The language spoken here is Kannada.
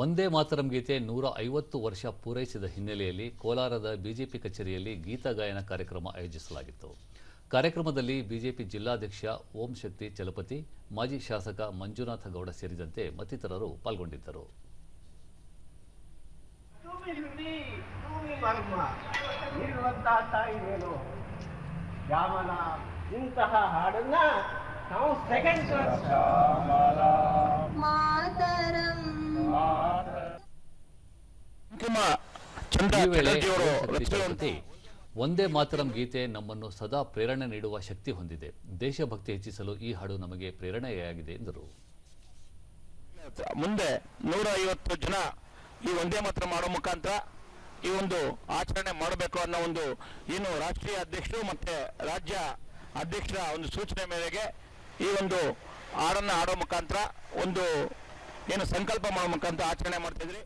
ಒಂದೇ ಮಾತರಂ ಗೀತೆ ನೂರ ಐವತ್ತು ವರ್ಷ ಪೂರೈಸಿದ ಹಿನ್ನೆಲೆಯಲ್ಲಿ ಕೋಲಾರದ ಬಿಜೆಪಿ ಕಚೇರಿಯಲ್ಲಿ ಗೀತಗಾಯನ ಕಾರ್ಯಕ್ರಮ ಆಯೋಜಿಸಲಾಗಿತ್ತು. ಕಾರ್ಯಕ್ರಮದಲ್ಲಿ ಬಿಜೆಪಿ ಜಿಲ್ಲಾಧ್ಯಕ್ಷ ಓಂ ಶಕ್ತಿ ಚಲಪತಿ, ಮಾಜಿ ಶಾಸಕ ಮಂಜುನಾಥ ಗೌಡ ಸೇರಿದಂತೆ ಮತ್ತಿತರರು ಪಾಲ್ಗೊಂಡಿದ್ದರು. ಇಂತಹ ಹಾಡನ್ನ ನಾವು ಈ ವೇಳೆ ಒಂದೇ ಮಾತರಂ ಗೀತೆ ನಮ್ಮನ್ನು ಸದಾ ಪ್ರೇರಣೆ ನೀಡುವ ಶಕ್ತಿ ಹೊಂದಿದೆ. ದೇಶಭಕ್ತಿ ಹೆಚ್ಚಿಸಲು ಈ ಹಾಡು ನಮಗೆ ಪ್ರೇರಣೆಯಾಗಿದೆ ಎಂದರು. ಮುಂದೆ ನೂರ ಐವತ್ತು ಜನ ಈ ಒಂದೇ ಮಾತ್ರ ಮಾಡೋ ಮುಖಾಂತರ ಈ ಒಂದು ಆಚರಣೆ ಮಾಡಬೇಕು ಅನ್ನೋ ಒಂದು ಏನು ರಾಷ್ಟ್ರೀಯ ಅಧ್ಯಕ್ಷರು ಮತ್ತೆ ರಾಜ್ಯ ಅಧ್ಯಕ್ಷರ ಒಂದು ಸೂಚನೆ ಮೇರೆಗೆ ಈ ಒಂದು ಹಾಡನ್ನ ಆಡೋ ಮುಖಾಂತರ ಒಂದು ಏನು ಸಂಕಲ್ಪ ಮಾಡೋ ಮುಖಾಂತರ ಆಚರಣೆ ಮಾಡ್ತಿದ್ರಿ